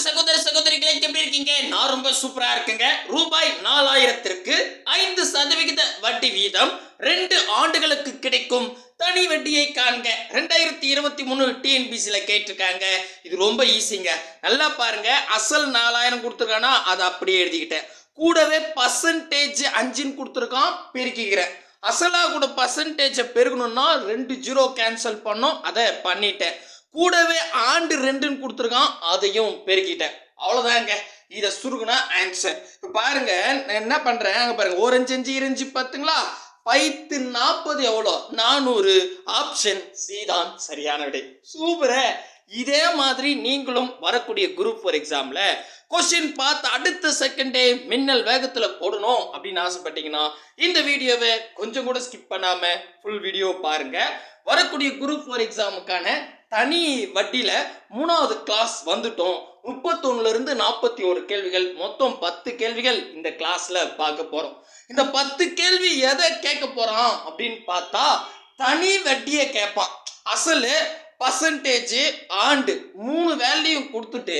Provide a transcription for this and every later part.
அன்பு சகோதர சகோதரிகளை எப்படி இருக்கீங்க? நான் ரொம்ப சூப்பரா இருக்குங்க. ரூபாய் நாலாயிரத்திற்கு ஐந்து சதவிகித வட்டி வீதம் ரெண்டு ஆண்டுகளுக்கு கிடைக்கும். தனி வட்டியை காண்க. ரெண்டாயிரத்தி இருபத்தி மூணு டிஎன்பிசியில் கேட்டிருக்காங்க. இது ரொம்ப ஈஸிங்க நல்லா பாருங்க. அசல் நாலாயிரம் கொடுத்துருக்கானா அதை அப்படியே எழுதிக்கிட்டேன். கூடவே பர்சன்டேஜ் அஞ்சுன்னு கொடுத்துருக்கான் பெருக்கிக்கிறேன். அசலாக கூட பர்சன்டேஜை பெருகணும்னா ரெண்டு ஜீரோ கேன்சல் பண்ணோம் அதை பண்ணிட்டேன். கூடவே ஆண்டு ரெண்டுன்னு கொடுத்துருக்கான் அதையும் பெருக்கிட்டேன். அவ்வளோதாங்க இதை சுருகுனா ஆன்சர் இப்போ பாருங்க நான் என்ன பண்ணுறேன் அங்கே பாருங்க ஓரஞ்சு அஞ்சு இருஞ்சு பத்துங்களா? பைத்து நாற்பது எவ்வளோ? நானூறு. ஆப்ஷன் சி தான். சரியான விடை. சூப்பரே இதே மாதிரி நீங்களும் வரக்கூடிய குரூப் ஃபோர் எக்ஸாமில் கொஸ்டின் பார்த்து அடுத்த செகண்டே மின்னல் வேகத்தில் போடணும் அப்படின்னு ஆசைப்பட்டீங்கன்னா இந்த வீடியோவை கொஞ்சம் கூட ஸ்கிப் பண்ணாமல் ஃபுல் வீடியோ பாருங்க. வரக்கூடிய குரூப் ஃபோர் எக்ஸாமுக்கான தனி வட்டியில் மூணாவது கிளாஸ் வந்துட்டோம். முப்பத்தொன்னுல இருந்து நாற்பத்தி ஒரு கேள்விகள். மொத்தம் பத்து கேள்விகள் இந்த கிளாஸ்ல பார்க்க போறோம். இந்த பத்து கேள்வி எதை கேட்க போறான் அப்படின்னு பார்த்தா தனி வட்டியை கேட்பான். அசலு பர்சன்டேஜ் ஆண்டு மூணு வேல்யூ கொடுத்துட்டு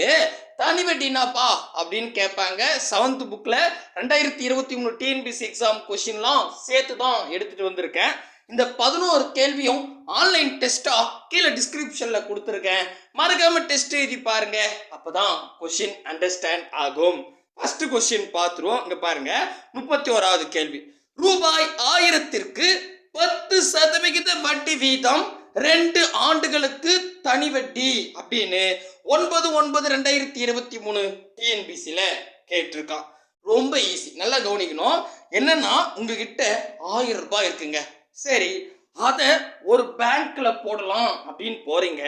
தனி வட்டினாப்பா அப்படின்னு கேட்பாங்க. செவன்த் புக்கில் ரெண்டாயிரத்தி இருபத்தி மூணு டிஎன்பிசி எக்ஸாம் கொஷின்லாம் சேர்த்து தான் எடுத்துகிட்டு வந்திருக்கேன். இந்த பதினோரு கேள்வியும் ஆன்லைன் டெஸ்ட்டாக கீழே டிஸ்கிரிப்ஷனில் கொடுத்துருக்கேன். மறக்காமல் டெஸ்ட் எழுதி பாருங்க. அப்பதான் கொஷின் அண்டர்ஸ்டாண்ட் ஆகும். ஃபஸ்ட்டு கொஷின் பார்த்துருவோம். இங்கே பாருங்க. முப்பத்தி ஓராவது கேள்வி. ரூபாய் ஆயிரத்திற்கு பத்து சதவிகித வட்டி வீதம் ரெண்டு ஆண்டுகளுக்கு தனி வட்டி அப்படின்னு ஒன்பது ஒன்பது ரெண்டாயிரத்தி இருபத்தி மூணு டிஎன்பிசியில் கேட்டிருக்கான். ரொம்ப ஈஸி நல்லா கவனிக்கணும். என்னன்னா உங்ககிட்ட ஆயிரம் ரூபாய் இருக்குங்க. சரி அதை ஒரு பேங்க்ல போடலாம் அப்படின்னு போறீங்க.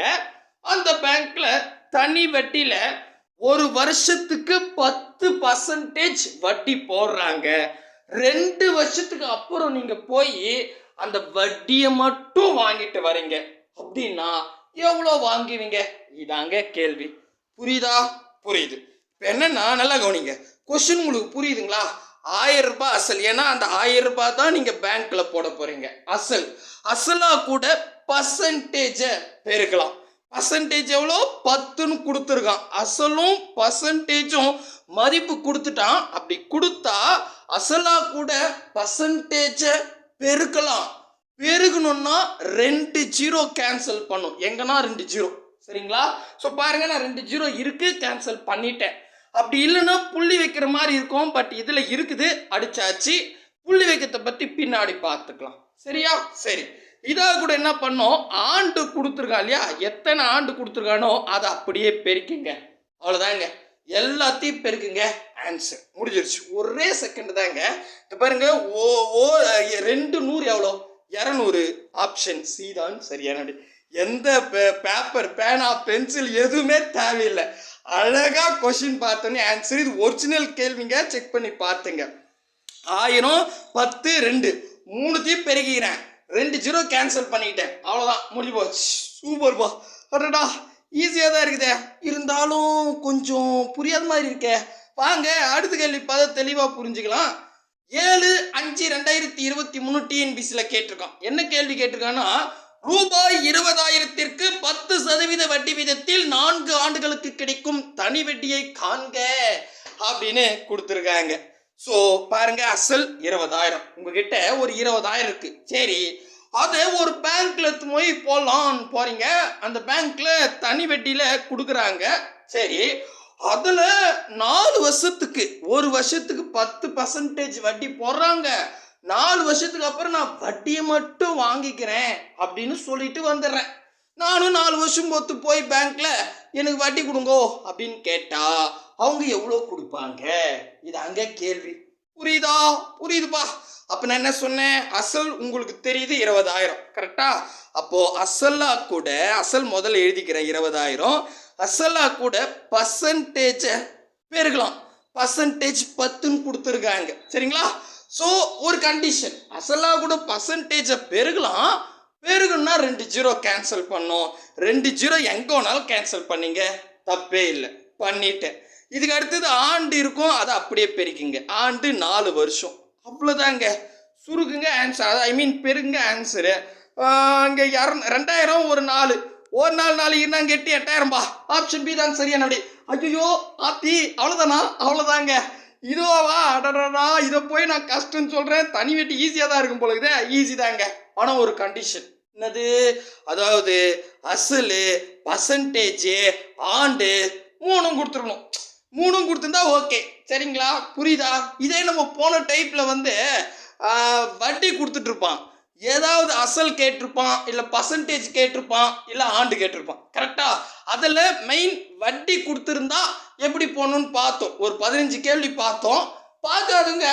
அந்த பேங்க்ல தனி வட்டியில ஒரு வருஷத்துக்கு பத்து பர்சன்டேஜ் வட்டி போடுறாங்க. ரெண்டு வருஷத்துக்கு அப்புறம் நீங்க போய் அந்த வட்டியை மட்டும் வாங்கிட்டு வரீங்க. அப்படின்னா எவ்வளோ வாங்குவீங்க? இதாங்க கேள்வி. புரியுதா? புரியுது. இப்போ என்னன்னா நல்லா கவனிங்க. கொஸ்டின் உங்களுக்கு புரியுதுங்களா? ஆயிரம் ரூபாய் அசல். ஏன்னா அந்த ஆயிரம் ரூபாய் தான் நீங்கள் பேங்க்கில் போட போகிறீங்க அசல். அசலாக கூட பர்சன்டேஜை பெருக்கலாம். பர்சன்டேஜ் எவ்வளோ? பத்துன்னு கொடுத்துருக்கான். அசலும் பர்சன்டேஜும் மதிப்பு கொடுத்துட்டான். அப்படி கொடுத்தா அசலாக கூட பர்சன்டேஜை பெருக்கலாம். பெருகணும்னா ரெண்டு ஜீரோ கேன்சல் பண்ணும். எங்கன்னா ரெண்டு ஜீரோ சரிங்களா? ஸோ பாருங்க நான் ரெண்டு ஜீரோ இருக்கு கேன்சல் பண்ணிட்டேன். அப்படி இல்லைன்னா புள்ளி வைக்கிற மாதிரி இருக்கும். பட் இதில் இருக்குது. அடிச்சாச்சு. புள்ளி வைக்கிறத பற்றி பின்னாடி பார்த்துக்கலாம். சரியா? சரி. இதாக கூட என்ன பண்ணோம்? ஆண்டு கொடுத்துருக்கான் இல்லையா? எத்தனை ஆண்டு கொடுத்துருக்கானோ அதை அப்படியே பெருக்குங்க. அவ்வளோதாங்க எல்லாத்தையும் பெருக்குங்க. ஆன்சர் முடிஞ்சிருச்சு. ஒரே செகண்ட் தாங்க. இப்போ பாருங்க. ஓ ஓ ரெண்டு நூறு எவ்வளோ? இரநூறு. ஆப்ஷன் சி தான் சரியான எந்த பேப்பர் பேனா பென்சில் எதுவுமே தேவையில்லை. அழகா கொஷின் பார்த்தோன்னே ஆன்சர் இது ஒரிஜினல் கேள்விங்க செக் பண்ணி பார்த்துங்க. ஆயிரம் பத்து ரெண்டு. மூணுத்தையும் பெருகிறேன் ரெண்டு ஜீரோ கேன்சல் பண்ணிக்கிட்டேன் அவ்வளோதான் முடிஞ்சு போச்சு. சூப்பர்ப்பா அடடா ஈஸியாக தான் இருக்குதே. இருந்தாலும் கொஞ்சம் புரியாத மாதிரி இருக்கே. வாங்க அடுத்த கேள்வி பார்த்து தெளிவாக புரிஞ்சுக்கலாம். ஏழு அஞ்சு ரெண்டாயிரத்தி இருபத்தி மூணு டிஎன்பிசியில் கேட்டிருக்கோம் என்ன கேள்வி கேட்டிருக்கான்னா ரூபாய் இருபதாயிரத்திற்கு பத்து சதவீத வட்டி வீதத்தில் நான்கு ஆண்டுகளுக்கு கிடைக்கும் தனி வட்டியை காண்க அப்படின்னு கொடுத்துருக்காங்க. ஸோ பாருங்க அசல் இருபதாயிரம். உங்ககிட்ட ஒரு இருபதாயிரம் இருக்கு. சரி அதை ஒரு பேங்க்ல போய் போடலான்னு போறீங்க. அந்த பேங்க்ல தனி வட்டியில கொடுக்குறாங்க. சரி அதுல நாலு வருஷத்துக்கு ஒரு வருஷத்துக்கு பத்து பர்சன்டேஜ் வட்டி போடுறாங்க. நாலு வருஷத்துக்கு அப்புறம் நான் வட்டியை மட்டும் வாங்கிக்கிறேன் அப்படின்னு சொல்லிட்டு வந்துடுறேன். நானும் நாலு வருஷம் பொத்து போய் பேங்க்ல எனக்கு வட்டி கொடுங்கோ அப்படின்னு கேட்டா அவங்க எவ்வளோ கொடுப்பாங்க? இது அங்க கேள்வி. புரியுதா? புரியுதுப்பா. அப்ப நான் என்ன சொன்னேன்? அசல் உங்களுக்கு தெரியுது இருபதாயிரம். கரெக்டா? அப்போ அசல்லா கூட அசல் முதல்ல எழுதிக்கிறேன் இருபதாயிரம் அசல்லா கூட பர்சன்டேஜை பெருகலாம். பர்சன்டேஜ் பத்துன்னு கொடுத்துருக்காங்க. சரிங்களா? ஸோ ஒரு கண்டிஷன் அசலாக கூட பர்சன்டேஜை பெருகலாம். பெருகுன்னா ரெண்டு ஜீரோ கேன்சல் பண்ணோம். ரெண்டு ஜீரோ எங்கே வேணாலும் கேன்சல் பண்ணீங்க. தப்பே இல்லை. பண்ணிட்டேன். இதுக்கு அடுத்தது ஆண்டு இருக்கும். அதை அப்படியே பெருக்கிங்க. ஆண்டு நாலு வருஷம். அவ்வளோதாங்க சுருக்குங்க ஆன்சர் ஐ மீன் பெருங்க ஆன்சரு இங்கே இரநூ ரெண்டாயிரம் ஒரு நாலு. ஒரு நாள் நாலு நான் எட்டு எட்டாயிரம்பா. ஆப்ஷன் பி தான் சரியான அப்படி ஐயோ ஆத்தி அவ்வளோதானா அவ்வளோதாங்க இதுவாவா அடடா இதை போய் நான் கஷ்டம்னு சொல்கிறேன் தனி வெட்டி ஈஸியாக தான் இருக்கும் போல இருக்குதே. ஈஸி தாங்க. ஆனால் ஒரு கண்டிஷன் என்னது? அதாவது அசலு பர்சன்டேஜ் ஆண்டு மூணும் கொடுத்துடணும் மூணும் கொடுத்துருந்தா ஓகே சரிங்களா? புரியுதா? இதே நம்ம போன டைப்பில் வந்து வட்டி கொடுத்துட்ருப்பான் ஏதாவது அசல் கேட்டிருப்பான் இல்லை பர்சன்டேஜ் கேட்டிருப்பான் இல்லை ஆண்டு கேட்டிருப்பான். கரெக்டாக அதில் மெயின் வட்டி கொடுத்துருந்தா எப்படி போகணும்னு பார்த்தோம். ஒரு பதினஞ்சு கேள்வி பார்த்தோம். பார்க்காதுங்க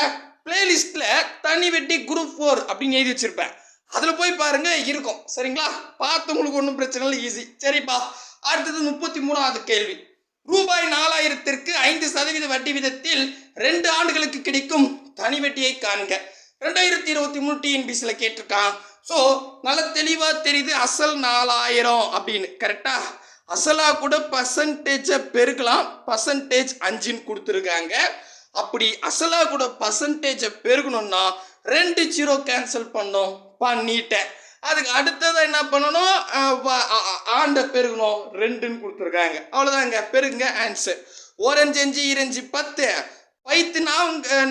பிளேலிஸ்ட்டில் தனி வெட்டி குரூப் ஃபோர் அப்படின்னு எழுதி வச்சுருப்பேன். அதில் போய் பாருங்கள் இருக்கும். சரிங்களா? பார்த்தவங்களுக்கு ஒன்றும் பிரச்சனை இல்லை ஈஸி சரிப்பா. அடுத்தது முப்பத்தி மூணாவது கேள்வி. ரூபாய் நாலாயிரத்திற்கு ஐந்து சதவீத வட்டி விதத்தில் ரெண்டு ஆண்டுகளுக்கு கிடைக்கும் தனி வட்டியை காண்க. ரெண்டாயிரத்தி இருபத்தி மூணு டிஎன்பிசியில் கேட்டிருக்கான். ஸோ நல்ல தெளிவாக தெரியுது அசல் நாலாயிரம் அப்படின்னு. கரெக்டாக அசலாக கூட பர்சன்டேஜை பெருக்கலாம். பர்சன்டேஜ் அஞ்சுன்னு கொடுத்துருக்காங்க. அப்படி அசலாக கூட பர்சன்டேஜை பெருக்கணும்னா ரெண்டு ஜீரோ கேன்சல் பண்ணோம். பண்ணிட்டேன். அதுக்கு அடுத்தது என்ன பண்ணணும்? ஆண்டை பெருகணும் ரெண்டுன்னு கொடுத்துருக்காங்க. அவ்வளோதாங்க பெருங்க ஆன்சர் ஓரஞ்சு அஞ்சு இரஞ்சு பத்து. பைத்துனா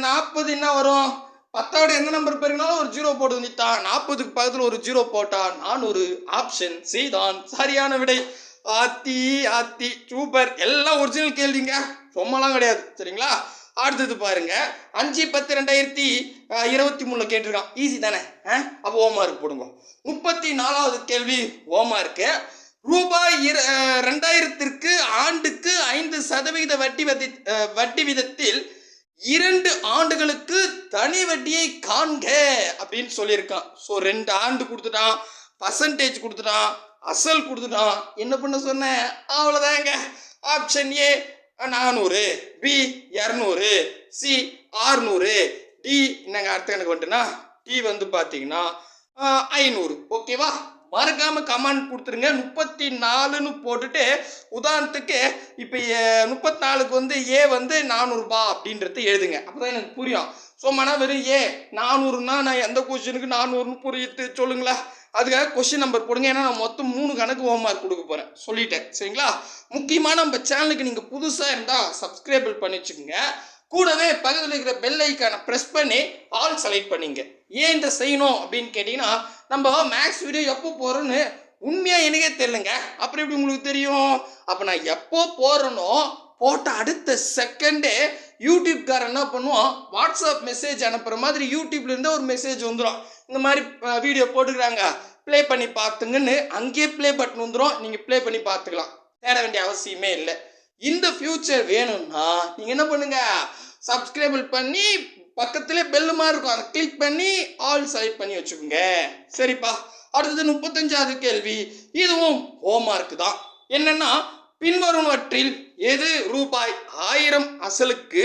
நாற்பது என்ன வரும்? பத்தோட எந்த நம்பர் பெருகினாலும் ஒரு ஜீரோ போட்டு நித்தா. நாற்பதுக்கு பக்கத்தில் ஒரு ஜீரோ போட்டா நானூறு. ஆப்ஷன் சி தான். சரியான விடை. ஆத்தி ஆத்தி சூப்பர். எல்லாம் ஒரிஜினல் கேள்விங்க. சும்மாலாம் கிடையாது. சரிங்களா? அடுத்தது பாருங்க. அஞ்சு பத்து ரெண்டாயிரத்தி இருபத்தி மூணில் கேட்டிருக்கான். ஈஸி தானே? அப்போ ஓமார்க் போடுங்க. முப்பத்தி நாலாவது கேள்வி ஓமார்க்கு ரூபாய் இரு ரெண்டாயிரத்திற்கு ஆண்டுக்கு ஐந்து சதவிகித வட்டி வதி வட்டி விதத்தில் இரண்டு ஆண்டுகளுக்கு தனி வட்டியை காண்க அப்படின்னு சொல்லியிருக்கான். ஸோ ரெண்டு ஆண்டு கொடுத்துட்டான். பர்சன்டேஜ் கொடுத்துட்டான். அசல் கொடுத்துட்டான் என்ன பண்ண சொன்னேன்? அவ்வளோதாங்க ஆப்ஷன் ஏ நானூறு பி இரநூறு சி ஆறுநூறு டி என்னங்க அடுத்த கணக்கு வந்துட்டுனா டி வந்து பார்த்தீங்கன்னா ஐநூறு. ஓகேவா மறக்காமல் கமெண்ட் கொடுத்துருங்க. முப்பத்தி நாலுன்னு போட்டுட்டு உதாரணத்துக்கு இப்போ முப்பத்தி நாலுக்கு வந்து ஏ வந்து நானூறுபா அப்படின்றது எழுதுங்க. அப்பதான் எனக்கு புரியும். ஸோ மன வெறும் ஏ நானூறுனா நான் எந்த கொஷினுக்கு நானூறுன்னு புரியுது சொல்லுங்களேன். அதுக்காக கொஷின் நம்பர் கொடுங்க ஏன்னா நான் மொத்தம் மூணு கணக்கு ஹோம் மார்க் கொடுக்க போகிறேன் சொல்லிட்டேன். சரிங்களா? முக்கியமாக நம்ம சேனலுக்கு நீங்கள் புதுசாக இருந்தால் சப்ஸ்கிரைபிள் பண்ணி வச்சுக்கோங்க. கூடவே பக்கத்தில் இருக்கிற பெல் ஐக்கானை ப்ரெஸ் பண்ணி ஆல் செலக்ட் பண்ணிங்க. ஏன் இந்த செய்யணும் அப்படின்னு கேட்டிங்கன்னா நம்ம மேக்ஸ் வீடியோ எப்போ போகிறோன்னு உண்மையாக எனக்கே தெரிலங்க அப்புறம் எப்படி உங்களுக்கு தெரியும்? அப்போ நான் எப்போ போடுறேனோ போட்ட அடுத்த செகண்டே யூடியூப்காரன் என்ன பண்ணுவான்? வாட்ஸ்அப் மெசேஜ் அனுப்புகிற மாதிரி யூடியூப்லேருந்து ஒரு மெசேஜ் வந்துடும் இந்த மாதிரி வீடியோ போட்டுக்கிறாங்க. ப்ளே பண்ணி பார்த்துங்கன்னு அங்கேயே ப்ளே பட்டன் வந்துடும் நீங்கள் ப்ளே பண்ணி பார்த்துக்கலாம். தேட வேண்டிய அவசியமே இல்லை. இந்த ஃப்யூச்சர் வேணும்னா நீங்கள் என்ன பண்ணுங்கள் சப்ஸ்கிரைபிள் பண்ணி பக்கத்திலே மாதிரி இருக்கும். அதை கிளிக் பண்ணி ஆல் செலக்ட் பண்ணி வச்சுக்கோங்க. சரிப்பா. அடுத்தது முப்பத்தஞ்சாவது கேள்வி. இதுவும் ஹோம்ஒர்க் தான். என்னன்னா பின்வருவற்றில் எது ரூபாய் ஆயிரம் அசலுக்கு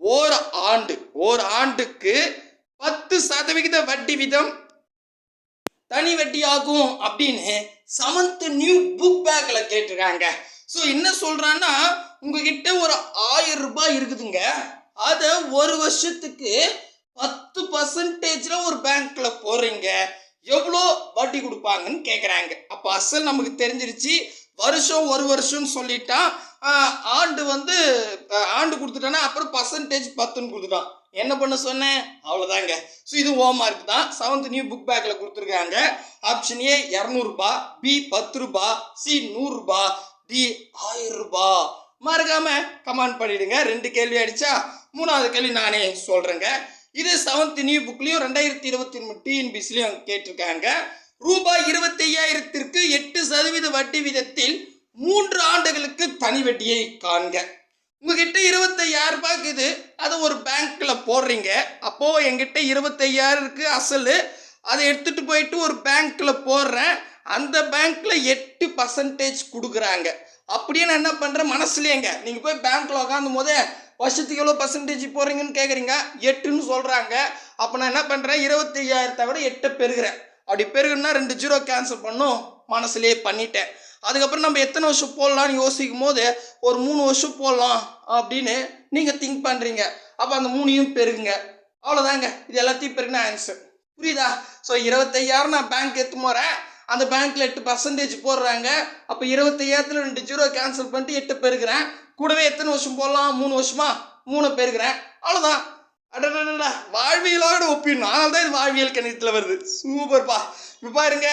ஓர் ஆண்டு ஓர் ஆண்டுக்கு பத்து சதவிகித வட்டி வீதம் தனி வட்டியாகும் அப்படின்னு செவன்த் நியூ புக் பேக்ல கேட்டிருக்காங்க. ஸோ என்ன சொல்றான்னா உங்ககிட்ட ஒரு ஆயிரம் ரூபாய் இருக்குதுங்க. அதை ஒரு வருஷத்துக்கு பத்து பர்சன்டேஜில் ஒரு பேங்க்ல போறீங்க எவ்வளோ வட்டி கொடுப்பாங்கன்னு கேட்குறாங்க அப்போ அசல் நமக்கு தெரிஞ்சிருச்சு. வருஷம் ஒரு வருஷம்னு சொல்லிட்டா ஆண்டு வந்து ஆண்டு கொடுத்துட்டானா அப்புறம் பர்சன்டேஜ் பத்துன்னு கொடுத்துட்டான். என்ன பண்ண சொன்னேன்? அவ்வளோதாங்க ஸோ இது ஓ மார்க் தான் செவன்த் நியூ புக் பேக்கில் கொடுத்துருக்காங்க. ஆப்ஷன் ஏ இரநூறுபா. பி பத்து ரூபா சி நூறுரூபா. டி ஆயிரம் ரூபா மறக்காம கமெண்ட் பண்ணிடுங்க. ரெண்டு கேள்வி அடிச்சா மூணாவது கேள்வி நானே சொல்கிறேங்க இது செவன்த் நியூ புக்லேயும் ரெண்டாயிரத்தி இருபத்தி மூணு டிஎன்பிசிலையும் கேட்டிருக்காங்க. ரூபாய் இருபத்தி ஐயாயிரத்திற்கு எட்டு சதவீத வட்டி விதத்தில் மூன்று ஆண்டுகளுக்கு தனி வட்டியை காண்க. உங்ககிட்ட இருபத்தையாயிரம் ரூபாய் இருக்குது. அதை ஒரு பேங்க்கில் போடுறீங்க. அப்போது என்கிட்ட இருபத்தையாயிரம் இருக்குது அசல். அதை எடுத்துகிட்டு போயிட்டு ஒரு பேங்க்கில் போடுறேன். அந்த பேங்க்கில் எட்டு பர்சன்டேஜ் கொடுக்குறாங்க. அப்படியே நான் என்ன பண்ணுறேன் மனசுலேங்க. நீங்கள் போய் பேங்க்கில் உட்காந்தும் போதே வருஷத்துக்கு எவ்வளோ பர்சன்டேஜ் போடுறீங்கன்னு கேட்குறீங்க எட்டுன்னு சொல்கிறாங்க அப்போ நான் என்ன பண்ணுறேன் இருபத்தையாயிரத்தை விட எட்டை பெருகிறேன். அப்படி பெருகுன்னா ரெண்டு ஜீரோ கேன்சல் பண்ணும். மனசுலேயே பண்ணிட்டேன். அதுக்கப்புறம் நம்ம எத்தனை வருஷம் போடலான்னு யோசிக்கும் போது ஒரு மூணு வருஷம் போடலாம் அப்படின்னு நீங்கள் திங்க் பண்ணுறீங்க அப்போ அந்த மூணையும் பெருகுங்க. அவ்வளோதாங்க இது எல்லாத்தையும் பெருகின ஆன்சர் புரியுதா? ஸோ இருபத்தையாயிரம் நான் பேங்க் எடுத்து போகிறேன் அந்த பேங்க்கில் எட்டு பர்சன்டேஜ் போடுறாங்க. அப்போ இருபத்தையாயிரத்தில் ரெண்டு ஜீரோ கேன்சல் பண்ணிட்டு எட்டு பெருக்கிறேன் கூடவே எத்தனை வருஷம் போடலாம்? மூணு வருஷமா? மூணு பெருக்கிறேன் அவ்வளோதான் அடடா வாழ்வியலோட ஒப்பிடணும் அதனால தான் இது வாழ்வியல் கணிதத்தில் வருது சூப்பர்ப்பா இப்போ பாருங்க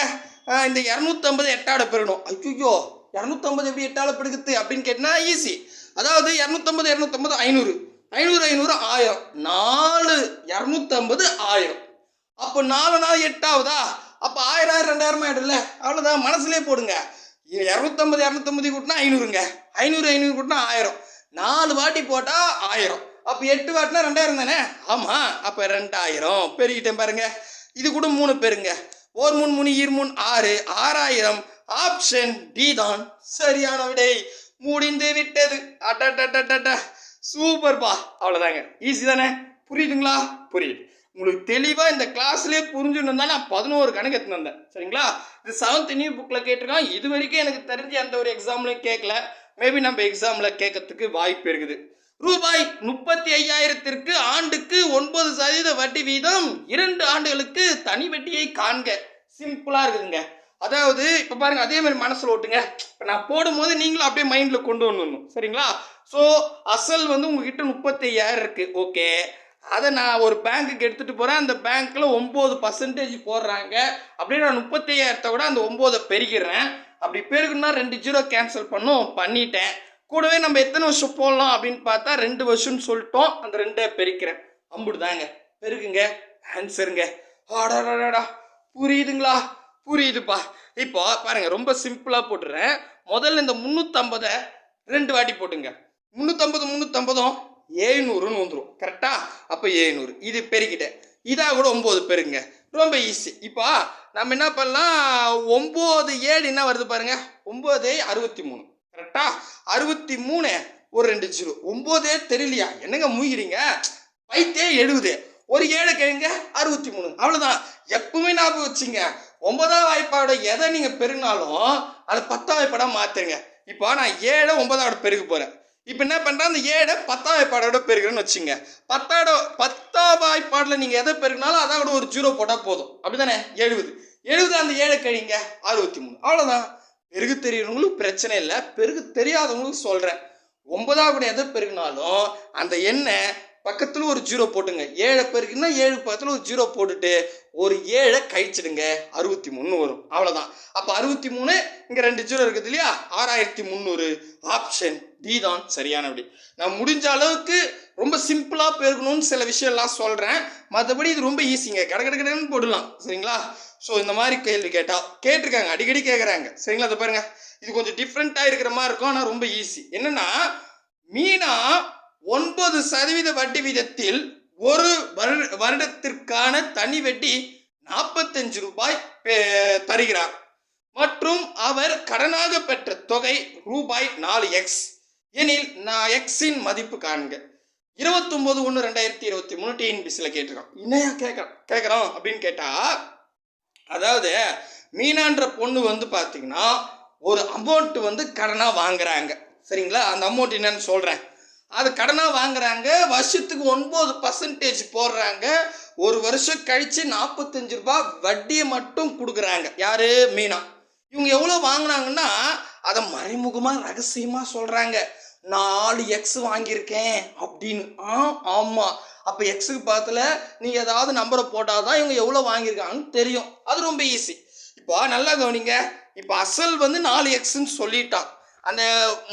இந்த இரநூத்தம்பது எட்டாட பெருகணும் ஐயோ இரநூத்தம்பது எப்படி எட்டால பெருகுது அப்படின்னு கேட்டினா ஈஸி அதாவது இரநூத்தம்பது இரநூத்தம்பது ஐநூறு. ஐநூறு ஐநூறு ஆயிரம். நாலு இரநூத்தம்பது ஆயிரம். அப்போ நாலு நாள் எட்டாவதா? அப்போ ஆயிரம் ஆயிரம் ரெண்டாயிரமா ஆயிடும்ல. அவ்வளோதான் மனசுலேயே போடுங்க. இரநூத்தம்பது இரநூத்தம்பது கூட்டினா ஐநூறுங்க. ஐநூறு ஐநூறு கூட்டினா ஆயிரம். நாலு வாட்டி போட்டால் ஆயிரம். அப்போ எட்டு வாட்டினா ரெண்டாயிரம் தானே? ஆமாம் அப்போ ரெண்டாயிரம். பெருகிட்டேன் பாருங்க. இது கூட மூணு பேருங்க. ஒரு மூணு மூணு இருமுன் ஆறு ஆறாயிரம். ஆப்ஷன் டி தான். சரியான விடை. முடிந்து விட்டது. அட்டட்டட்டட்ட சூப்பர்ப்பா அவ்வளோதாங்க ஈஸி தானே? புரியுதுங்களா? புரியுது. உங்களுக்கு தெளிவாக இந்த கிளாஸ்லேயே புரிஞ்சுன்னு தான் நான் பதினோரு கணக்கு எடுத்துன்னு வந்தேன். சரிங்களா? இது செவன்த் நியூ புக்கில் கேட்டிருக்கான். இது வரைக்கும் எனக்கு தெரிஞ்சு எந்த ஒரு எக்ஸாம்லையும் கேட்கல மேபி நம்ம எக்ஸாமில் கேட்கறதுக்கு வாய்ப்பு இருக்குது. ரூபாய் முப்பத்தி ஐயாயிரத்திற்கு ஆண்டுக்கு ஒன்பது சதவீத வட்டி வீதம் இரண்டு ஆண்டுகளுக்கு தனி வட்டியை காண்க. சிம்பிளாக இருக்குதுங்க. அதாவது இப்போ பாருங்க அதே மாதிரி மனசில் ஓட்டுங்க இப்போ நான் போடும்போது நீங்களும் அப்படியே மைண்டில் கொண்டு வந்துடணும் சரிங்களா? ஸோ அசல் வந்து உங்ககிட்ட முப்பத்தி ஐயாயிரம் இருக்குது ஓகே அதை நான் ஒரு பேங்க்குக்கு எடுத்துகிட்டு போகிறேன் அந்த பேங்க்கில் ஒம்பது பர்சன்டேஜ் போடுறாங்க. அப்படியே நான் முப்பத்தி ஐயாயிரத்தை விட அந்த ஒம்போதை பெருகிறேன் அப்படி பெருகுன்னா ரெண்டு ஜீரோ கேன்சல் பண்ணும். பண்ணிட்டேன். கூடவே நம்ம எத்தனை வருஷம் போடலாம் அப்படின்னு பார்த்தா ரெண்டு வருஷம்னு சொல்லிட்டோம். அந்த ரெண்டை பெருக்கிறேன். அம்புடுதாங்க. பெருக்குங்க. ஆன்சருங்க ஆடாடாடா புரியுதுங்களா? புரியுதுப்பா. இப்போ பாருங்க ரொம்ப சிம்பிளாக போட்டுறேன் முதல்ல இந்த முந்நூற்றம்பதை ரெண்டு வாட்டி போட்டுங்க. முந்நூற்றம்பது முந்நூற்றம்பதும் ஏழ்நூறுன்னு வந்துடும் கரெக்டா அப்போ ஏழ்நூறு இது பெருக்கிட்டேன். இதாக கூட ஒம்பது பெருங்க ரொம்ப ஈஸி இப்போ நம்ம என்ன பண்ணலாம்? ஒம்பது ஏழு என்ன வருது பாருங்க. ஒம்பது அறுபத்தி மூணு. கரெக்டா? அறுபத்தி மூணு ஒரு ரெண்டு ஜீரோ. ஒம்போதே தெரியலையா? என்னங்க மூய்கிறீங்க? பைத்தே எழுபது. ஒரு ஏழு கிழங்க அறுபத்தி மூணு. அவ்வளோதான் எப்பவுமே ஞாபகம் வச்சுங்க. ஒன்பதாம் வாய்ப்பாட எதை நீங்கள் பெருகினாலும் அதை பத்தாம் வாய்ப்பாடாக மாற்றுங்க இப்போ நான் ஏழை ஒன்பதாவோட பெருக போகிறேன் இப்போ என்ன பண்ணுறேன் அந்த ஏழை பத்தாம் வாய்ப்பாடோட பெருகிறேன்னு வச்சுங்க. பத்தாட பத்தாம் வாய்ப்பாடில் நீங்கள் எதை பெருகினாலும் அதை கூட ஒரு ஜீரோ போட்டால் போதும். அப்படிதானே? எழுபது. எழுபது அந்த ஏழை கழிங்க அறுபத்தி மூணு. அவ்வளோதான் பெருகு தெரியறவங்களுக்கு பிரச்சனை இல்லை. பெருகு தெரியாதவங்களுக்கு சொல்கிறேன் ஒன்பதாவது எதை பெருகினாலும் அந்த எண்ணை பக்கத்தில் ஒரு ஜீரோ போட்டுங்க. ஏழை பெருக்குன்னா ஏழு பக்கத்தில் ஒரு ஜீரோ போட்டுட்டு ஒரு ஏழை கழிச்சிடுங்க. அறுபத்தி மூணு வரும். அவ்வளோதான் அப்போ அறுபத்தி மூணு இங்கே ரெண்டு ஜீரோ இருக்குது இல்லையா? ஆறாயிரத்தி முந்நூறு ஆப்ஷன் டி தான் சரியான அப்படி நான் முடிஞ்ச அளவுக்கு ரொம்ப சிம்பிளாக பெருக்கணும்னு சில விஷயம்லாம் சொல்கிறேன் மற்றபடி இது ரொம்ப ஈஸிங்க கட கட கடைன்னு போடலாம். சரிங்களா? ஸோ இந்த மாதிரி கேள்வி கேட்டால் கேட்டிருக்காங்க அடிக்கடி கேட்குறாங்க சரிங்களா? அதை பாருங்க. இது கொஞ்சம் டிஃப்ரெண்ட்டாக இருக்கிற மாதிரி இருக்கும் ஆனால் ரொம்ப ஈஸி என்னன்னா மீனா ஒன்பது சதவீத வட்டி வீதத்தில் ஒரு வருட வருடத்திற்கான தனி வட்டி நாற்பத்தஞ்சு ரூபாய் தருகிறார். மற்றும் அவர் கடனாக பெற்ற தொகை ரூபாய் நாலு எக்ஸ் எனில் நான் எக்ஸின் மதிப்பு காண்க. இருபத்தொம்போது ஒன்று ரெண்டாயிரத்தி இருபத்தி மூணு டிஎன்பிசியில் கேட்டிருக்கோம் என்னையா கேட்குறோம் கேட்குறோம் அப்படின்னு கேட்டால் அதாவது மீனான்ற பொண்ணு வந்து பார்த்தீங்கன்னா ஒரு அமௌண்ட் வந்து கடனாக வாங்குறாங்க. சரிங்களா? அந்த அமௌண்ட் என்னன்னு சொல்கிறேன் அது கடனாக வாங்குறாங்க வருஷத்துக்கு ஒன்பது பர்சன்டேஜ் போடுறாங்க. ஒரு வருஷம் கழித்து நாற்பத்தஞ்சு ரூபாய் வட்டியை மட்டும் கொடுக்குறாங்க. யார்? மீனா. இவங்க எவ்வளோ வாங்கினாங்கன்னா அதை மறைமுகமாக ரகசியமாக சொல்கிறாங்க நாலு எக்ஸ் வாங்கியிருக்கேன் அப்படின்னு. ஆ ஆமாம் அப்போ எக்ஸுக்கு பார்த்துல நீ ஏதாவது நம்பரை போட்டால் தான் இவங்க எவ்வளோ வாங்கியிருக்காங்கன்னு தெரியும். அது ரொம்ப ஈஸி இப்போ நல்லா கவனிங்க. இப்போ அசல் வந்து நாலு எக்ஸ்ன்னு சொல்லிட்டான் அந்த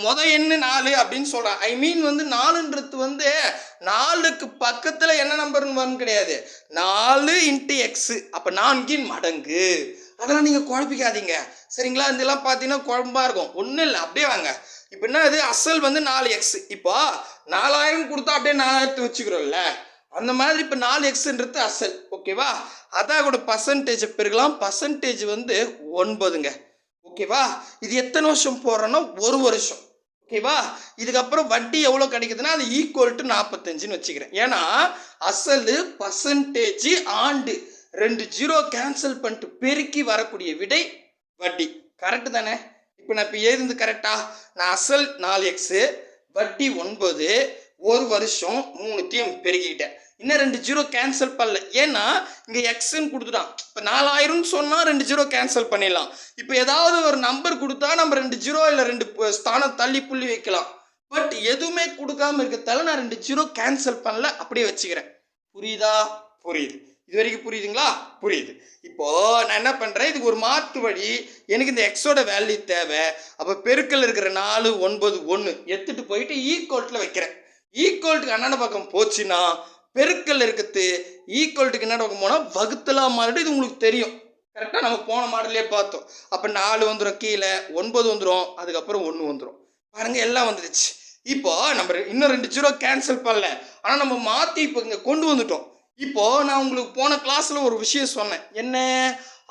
முத எண்ணு நாலு அப்படின்னு சொல்கிறான் ஐ மீன் வந்து நாலுன்றது வந்து நாலுக்கு பக்கத்தில் என்ன நம்பர்னு வரும்னு கிடையாது. நாலு இன்ட்டு எக்ஸு அப்போ நான்கின் மடங்கு. அதெல்லாம் நீங்கள் குழப்பிக்காதீங்க. சரிங்களா? இதெல்லாம் பார்த்தீங்கன்னா குழம்பா இருக்கும். ஒன்றும் இல்லை. அப்படியே வாங்க. இப்போ என்ன இது? அசல் வந்து நாலு எக்ஸ் இப்போ நாலாயிரம் கொடுத்தா அப்படியே நாலாயிரத்து வச்சுக்கிறோம்ல. அந்த மாதிரி இப்போ நாலு எக்ஸுன்றது அசல். ஓகேவா அதான் கூட பர்சன்டேஜ் பெருகலாம் பர்சன்டேஜ் வந்து ஒன்பதுங்க. ஓகேவா இது எத்தனை வருஷம் போடுறோன்னா ஒரு வருஷம். ஓகேவா இதுக்கப்புறம் வட்டி எவ்வளோ கிடைக்குதுன்னா அது ஈக்குவல் டு நாற்பத்தஞ்சுன்னு வச்சுக்கிறேன். ஏன்னா அசல் பர்சன்டேஜ் ஆண்டு ரெண்டு ஜீரோ கேன்சல் பண்ணிட்டு பெருக்கி வரக்கூடிய விடை வட்டி. கரெக்டு தானே? இப்போ நான் இப்போ எழுதுந்து கரெக்டா நான் அசல் நாலு எக்ஸு வட்டி ஒன்பது ஒரு வருஷம் மூணுத்தையும் பெருகிக்கிட்டேன் இன்னும் ரெண்டு ஜீரோ கேன்சல் பண்ணல. ஏன்னா இங்கே எக்ஸ்ன்னு கொடுத்துட்டான். இப்போ நாலாயிரம்னு சொன்னால் ரெண்டு ஜீரோ கேன்சல் பண்ணிடலாம். இப்போ ஏதாவது ஒரு நம்பர் கொடுத்தா நம்ம ரெண்டு ஜீரோ இல்லை ரெண்டு ஸ்தானம் தள்ளி புள்ளி வைக்கலாம். பட் எதுவுமே கொடுக்காம இருக்கத்தால நான் ரெண்டு ஜீரோ கேன்சல் பண்ணல. அப்படியே வச்சுக்கிறேன். புரியுதா? புரியுது. இது வரைக்கும் புரியுதுங்களா? புரியுது. இப்போ நான் என்ன பண்ணுறேன் இதுக்கு ஒரு மாற்று வழி. எனக்கு இந்த எக்ஸோட வேல்யூ தேவை. அப்போ பெருக்கல் இருக்கிற நாலு ஒன்பது ஒன்று எடுத்துட்டு போயிட்டு ஈக்குவல்ட்டில் வைக்கிறேன். ஈக்குவல்ட்டுக்கு அண்ணாட பக்கம் போச்சுன்னா பெருக்கல் இருக்கிறது ஈக்குவல்ட்டுக்கு என்ன பக்கம் போனால் வகுத்தலா மாறிட்டு இது உங்களுக்கு தெரியும். கரெக்டாக நம்ம போன மாடலே பார்த்தோம். அப்போ நாலு வந்துடும் கீழே ஒன்பது வந்துடும் அதுக்கப்புறம் ஒன்று வந்துடும் பாருங்கள் எல்லாம் வந்துடுச்சு. இப்போ நம்ம ரெ- இன்னும் ரெண்டு ஜீரோ கேன்சல் பண்ணல. ஆனால் நம்ம மாற்றி இப்போ இங்கே கொண்டு வந்துட்டோம். இப்போ நான் உங்களுக்கு போன கிளாஸ்ல ஒரு விஷயம் சொன்னேன். என்ன?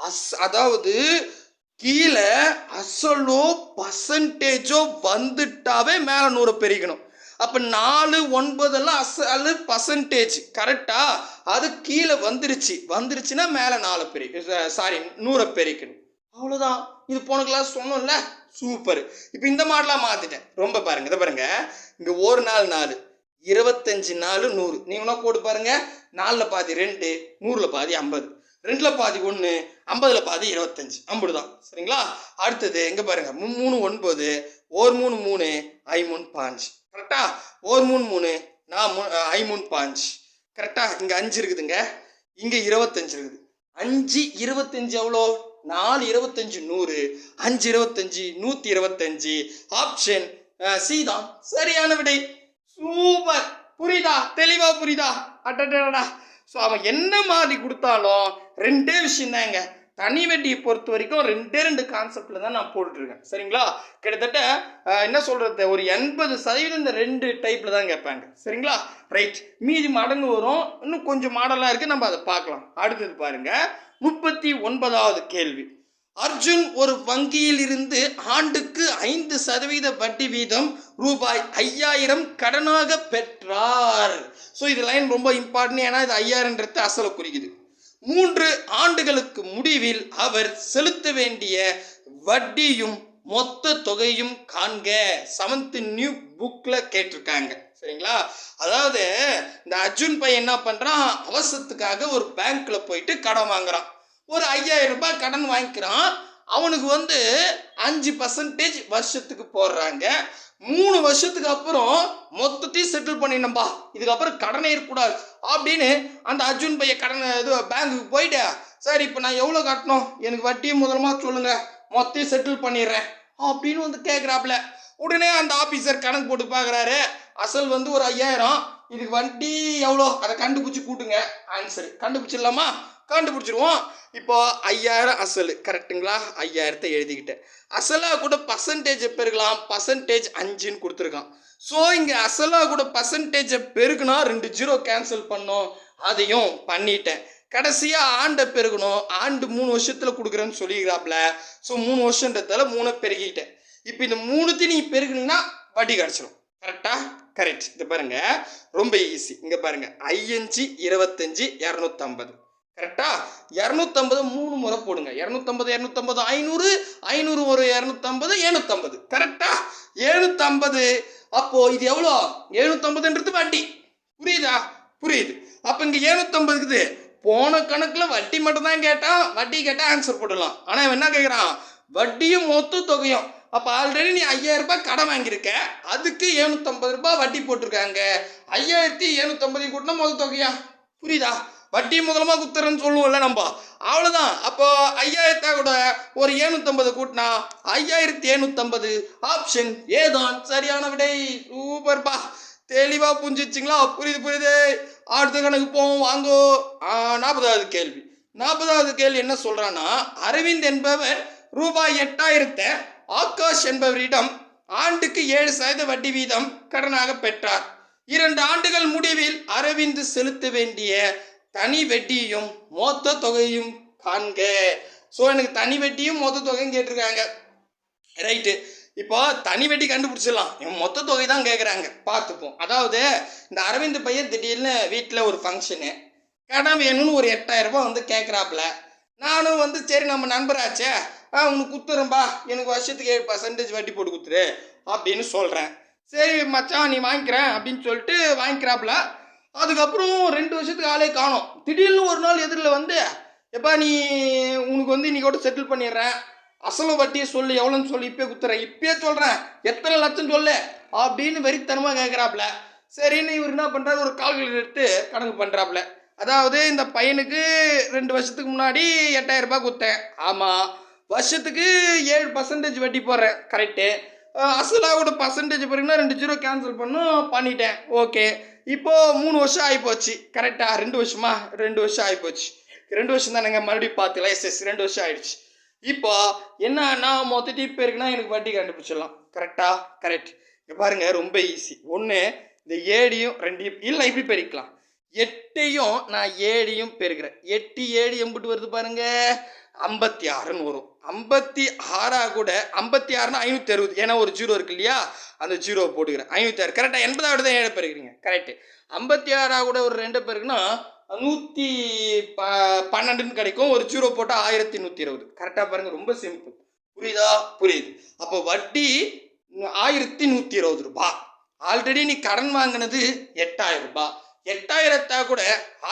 அஸ் அதாவது கீழே அசலோ பர்சன்டேஜோ வந்துட்டாவே மேலே நூறை பெருக்கணும். அப்போ நாலு ஒன்பதெல்லாம் அசலு பர்சன்டேஜ் கரெக்டா அது கீழே வந்துருச்சு. வந்துருச்சுன்னா மேலே நாலு பெரி சாரி நூறை பெருக்கணும். அவ்வளோதான் இது போன கிளாஸ் சொன்னோம்ல? சூப்பர் இப்போ இந்த மாடலாக மாற்றிட்டேன் ரொம்ப பாருங்க இதை பாருங்க. இங்கே ஒரு நாள் நாலு. இருபத்தஞ்சு நாலு நூறு. நீங்களா போட்டு பாருங்க. நாலில் பாதி ரெண்டு நூறில் பாதி ஐம்பது. ரெண்டில் பாதி ஒன்று ஐம்பதில் பாதி இருபத்தஞ்சு. ஐம்பது தான் சரிங்களா? அடுத்தது எங்கே பாருங்கள் மூணு ஒன்பது. ஒரு மூணு மூணு ஐ மூணு பாஞ்சு. கரெக்டா ஒரு மூணு மூணு நான் மூ ஐ மூணு பாஞ்சு. கரெக்டா இங்கே அஞ்சு இருக்குதுங்க. இங்கே இருபத்தஞ்சு இருக்குது. அஞ்சு இருபத்தஞ்சு எவ்வளோ? நாலு இருபத்தஞ்சு நூறு. அஞ்சு இருபத்தஞ்சு நூற்றி இருபத்தஞ்சு. ஆப்ஷன் சி தான். சரியான விடை. சூப்பர். புரியுதா? தெளிவா புரியுதா? அட்டடா ஸோ அவன் என்ன மாதிரி கொடுத்தாலும் ரெண்டே விஷயம் தாங்க. தனி வெட்டியை பொறுத்த வரைக்கும் ரெண்டே ரெண்டு கான்செப்டில் தான் நான் போட்டுட்ருக்கேன். சரிங்களா? கிட்டத்தட்ட என்ன சொல்கிறது ஒரு எண்பது சதவீதம் இந்த ரெண்டு டைப்பில் தான் கேட்பாங்க. சரிங்களா? ரைட் மீதி மடங்கு வரும். இன்னும் கொஞ்சம் மாடலாக இருக்குது நம்ம அதை பார்க்கலாம். அடுத்தது பாருங்க. முப்பத்தி ஒன்பதாவது கேள்வி. அர்ஜுன் ஒரு வங்கியில் இருந்து ஆண்டுக்கு ஐந்து சதவீத வட்டி வீதம் ரூபாய் ஐயாயிரம் கடனாக பெற்றார். ஸோ இது லைன் ரொம்ப இம்பார்ட்டன்ட் ஏன்னா இது ஐயாயிரன்றது அசலை குறிக்குது. மூன்று ஆண்டுகளுக்கு முடிவில் அவர் செலுத்த வேண்டிய வட்டியும் மொத்த தொகையும் காண்க. செவன்த் நியூ புக்கில் கேட்டிருக்காங்க. சரிங்களா? அதாவது இந்த அர்ஜுன் பையன் என்ன பண்ணுறான் அவசரத்துக்காக ஒரு பேங்க்கில் போயிட்டு கடன் வாங்குறான். ஒரு ஐயாயிரம் ரூபாய் கடன் வாங்கிக்கிறான். அவனுக்கு வந்து அஞ்சு பர்சன்டேஜ் வருஷத்துக்கு போடுறாங்க. மூணு வருஷத்துக்கு அப்புறம் மொத்தத்தையும் செட்டில் பண்ணிடணும்பா. இதுக்கப்புறம் கடனே இருக்கக்கூடாது. அப்படின்னு அந்த அர்ஜுன் பையன் கடன் இது பேங்க்குக்கு போயிட்டு. சார் இப்போ நான் எவ்வளோ கட்டணும்? எனக்கு வட்டியும் முதலமாக சொல்லுங்கள் மொத்தம் செட்டில் பண்ணிடுறேன். அப்படின்னு வந்து கேட்குறாப்புல உடனே அந்த ஆஃபீஸர் கணக்கு போட்டு பார்க்குறாரு அசல் வந்து ஒரு ஐயாயிரம். இதுக்கு வண்டி எவ்வளோ? அதை கண்டுபிடிச்சி கூட்டுங்க. ஆன்சர் கண்டுபிடிச்சிடலாமா? கண்டுபிடிச்சிருவோம். இப்போ ஐயாயிரம் அசல் கரெக்ட்டுங்களா ஐயாயிரத்தை எழுதிக்கிட்டேன் அசலாக கூட பர்சன்டேஜை பெருக்கலாம் பர்சன்டேஜ் அஞ்சுன்னு கொடுத்துருக்கான். ஸோ இங்கே அசலாக கூட பர்சன்டேஜை பெருக்குனா ரெண்டு ஜீரோ கேன்சல் பண்ணோம். அதையும் பண்ணிட்டேன். கடைசியாக ஆண்டை பெருகணும். ஆண்டு மூணு வருஷத்தில் கொடுக்குறேன்னு சொல்லிக்கிறாப்புல ஸோ மூணு வருஷன்றதால மூணை பெருகிட்டேன். இப்போ இந்த மூணுத்தையும் நீ பெருகினீங்கன்னா வட்டி கிடச்சிரும் கரெக்டாக கரெக்ட் இது பாருங்கள் ரொம்ப ஈஸி இங்கே பாருங்கள் ஐயஞ்சு இருபத்தஞ்சி இரநூத்தம்பது. கரெக்டா? இரநூத்தம்பது மூணு முறை போடுங்க. இரநூத்தம்பது இரநூத்தம்பது ஐநூறு ஐநூறு ஒரு இரநூத்தம்பது எழுநூத்தம்பது. கரெக்டா? எழுநூத்தம்பது. அப்போ இது எவ்வளோ? எழுநூத்தம்பதுன்றது வட்டி. புரியுதா? புரியுது. அப்போ இங்கே எழுநூத்தம்பது இருக்குது. போன கணக்கில் வட்டி மட்டும் தான் கேட்டான். வட்டி கேட்டால் ஆன்சர் போடலாம். ஆனால் இவன் என்ன கேட்குறான் வட்டியும் மொத்த தொகையும். அப்போ ஆல்ரெடி நீ ஐயாயிரம் ரூபாய் கடன் வாங்கியிருக்க. அதுக்கு எழுநூத்தம்பது ரூபாய் வட்டி போட்டிருக்காங்க. ஐயாயிரத்தி எழுநூத்தம்பது கூட்டினா மொத்த தொகையா? புரியுதா? வட்டி மூலமாக குத்துறேன்னு சொல்லுவோம்ல நம்ம. அவ்வளோதான் அப்போ ஐயாயிரத்தா கூட ஒரு ஏழ்நூத்தம்பது கூட்டினா ஐயாயிரத்தி எழுநூத்தம்பது ஆப்ஷன் ஏதான் சரியான விடை. சூப்பர்ப்பா தெளிவாக புரிஞ்சிச்சிங்களா? புரியுது புரியுது. அடுத்த கணக்கு போவோம். வாங்கோ. நாற்பதாவது கேள்வி. நாற்பதாவது கேள்வி என்ன சொல்கிறான்னா அரவிந்த் என்பவர் ரூபாய் எட்டாயிரத்தை ஆகாஷ் என்பவரிடம் ஆண்டுக்கு ஏழு சதவீத வட்டி வீதம் கடனாக பெற்றார். இரண்டு ஆண்டுகள் முடிவில் அரவிந்த் செலுத்த வேண்டிய தனி வெட்டியும் மொத்த தொகையும் காண்க. ஸோ எனக்கு தனி வெட்டியும் மொத்த தொகையும் கேட்டிருக்காங்க. ரைட்டு இப்போ தனி வெட்டி கண்டுபிடிச்சிடலாம். இவன் மொத்த தொகை தான் கேட்குறாங்க பார்த்துப்போம். அதாவது இந்த அரவிந்த் பையன் திடீர்னு வீட்டில் ஒரு ஃபங்க்ஷனு கடன் வேணும்னு ஒரு எட்டாயிரம் ரூபாய் வந்து கேட்குறாப்புல நானும் வந்து சரி நம்ம நண்பராச்சே ஆ உனக்கு குத்துறேன்பா எனக்கு வருஷத்துக்கு ஏழு பர்சன்டேஜ் வட்டி போட்டு குத்துரு அப்படின்னு சொல்கிறேன் சரி மச்சான் நீ வாங்கிக்கிறேன் அப்படின்னு சொல்லிட்டு வாங்கிக்கிறாப்புல. அதுக்கப்புறம் ரெண்டு வருஷத்துக்கு ஆளே காணோம். திடீர்னு ஒரு நாள் எதிரில் வந்து எப்பா நீ உனக்கு வந்து இன்னைக்கு கூட செட்டில் பண்ணிடுறேன். அசலும் வட்டியை சொல்லு எவ்வளோன்னு சொல்லி இப்பயே குத்துறேன் இப்பயே சொல்கிறேன் எத்தனை லட்சம் சொல்லு அப்படின்னு வெறித்தனமாக கேட்குறாப்புல சரின்னு இவர் என்ன பண்ணுறாரு ஒரு கால்குலேட்டர் எடுத்து கணக்கு பண்ணுறாப்புல அதாவது இந்த பையனுக்கு ரெண்டு வருஷத்துக்கு முன்னாடி எட்டாயிரம் ரூபாய் கொடுத்தேன். ஆமாம் வருஷத்துக்கு ஏழு பர்சன்டேஜ் வட்டி போடுறேன். கரெக்டு அசலாவோட பர்சன்டேஜ் பாருங்கன்னா ரெண்டு ஜீரோ கேன்சல் பண்ணும் பண்ணிட்டேன். ஓகே. இப்போ மூணு வருஷம் ஆகிப்போச்சு கரெக்டாக ரெண்டு வருஷமா? ரெண்டு வருஷம் ஆகிப்போச்சு ரெண்டு வருஷம் தானேங்க மறுபடியும் பார்த்துக்கலாம் எஸ் எஸ் ரெண்டு வருஷம் ஆயிடுச்சு. இப்போ என்னன்னா மொத்தத்தி பேருக்குன்னா எனக்கு வட்டி கண்டுபிடிச்சிடலாம். கரெக்டாக கரெக்ட் இங்கே பாருங்கள் ரொம்ப ஈஸி ஒன்று இந்த ஏடியும் ரெண்டையும் இல்லை இப்படி பெருக்கலாம் எட்டையும் நான் ஏடியும் பெருக்கிறேன். எட்டு ஏடி எம்பிட்டு வருது பாருங்கள் ஐம்பத்தி ஆறுன்னு வரும். ஐம்பத்தி ஆறா கூட ஐம்பத்தி ஆறுனா ஐநூற்றி அறுபது. ஏன்னா ஒரு ஜீரோ இருக்கு இல்லையா? அந்த ஜீரோ போட்டுக்கிறேன். ஐநூற்றி ஆறு. கரெக்டாக எண்பதாவது தான் ஏழை பேருக்குறீங்க கரெக்டு ஐம்பத்தி ஆறா கூட ஒரு ரெண்டு பேருக்குன்னா நூற்றி ப பன்னெண்டுன்னு கிடைக்கும். ஒரு ஜீரோ போட்டால் ஆயிரத்தி நூற்றி இருபது கரெக்டாக பாருங்கள் ரொம்ப சிம்பிள் புரியுதா? புரியுது. அப்போ வட்டி ஆயிரத்தி நூற்றி இருபது ரூபா. ஆல்ரெடி நீ கடன் வாங்கினது எட்டாயிரம் ரூபாய் எட்டாயிரத்தா கூட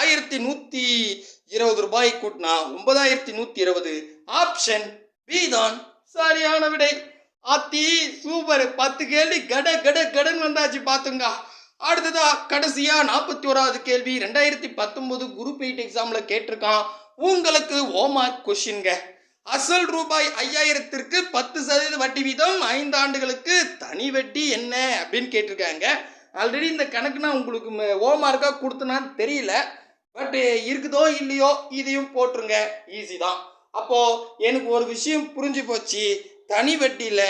ஆயிரத்தி நூற்றி இருபது ரூபாய் கூட்டினா ஒன்பதாயிரத்தி நூற்றி இருபது. ஆப்ஷன் பி தான் சரியான விடை. ஆத்தி சூப்பர். பத்து கேள்வி கட கட கடன் வந்தாச்சு பார்த்துங்க அடுத்ததா கடைசியா நாற்பத்தி ஓராவது கேள்வி. ரெண்டாயிரத்தி பத்தொன்பது குரூப் எயிட் எக்ஸாம்ல கேட்டிருக்கான். உங்களுக்கு ஓமார்க் கொஷின்ங்க அசல் ரூபாய் ஐயாயிரத்திற்கு பத்து சதவீத வட்டி வீதம் ஐந்து ஆண்டுகளுக்கு தனி வட்டி என்ன அப்படின்னு கேட்டிருக்காங்க. ஆல்ரெடி இந்த கணக்கு நான் உங்களுக்கு ஓமார்க்காக கொடுத்தனான்னு தெரியல. பட் eh, இருக்குதோ இல்லையோ இதையும் போட்டுருங்க ஈஸி தான். அப்போது எனக்கு ஒரு விஷயம் புரிஞ்சு போச்சு. தனி வட்டியில்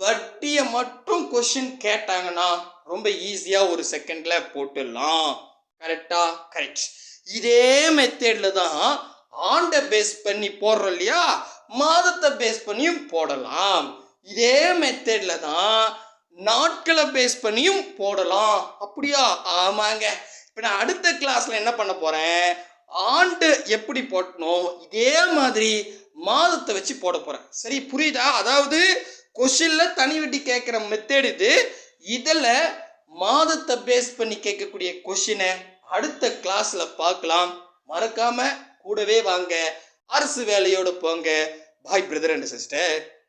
வட்டியை மட்டும் கொஷின் கேட்டாங்கன்னா ரொம்ப ஈஸியாக ஒரு செகண்டில் போட்டுடலாம். கரெக்டா கரெக்ட் இதே மெத்தேடில் தான் ஆண்டை பேஸ் பண்ணி போடுறோம் இல்லையா? மாதத்தை பேஸ் பண்ணியும் போடலாம். இதே மெத்தேடில் தான் நாட்களை பேஸ் பண்ணியும் போடலாம். அப்படியா? ஆமாங்க. இப்போ நான் அடுத்த கிளாஸ்ல என்ன பண்ண போறேன்? ஆண்டு எப்படி போட்டணும் இதே மாதிரி மாதத்தை வச்சு போட போறேன். சரி புரியுதா? அதாவது கொஷினில் தனி வெட்டி கேட்குற மெத்தேட் இது. இதில் மாதத்தை பேஸ் பண்ணி கேட்கக்கூடிய கொஷினை அடுத்த கிளாஸ்ல பார்க்கலாம். மறக்காம கூடவே வாங்க. அரசு வேலையோடு போங்க. பாய் பிரதர் அண்ட் சிஸ்டர்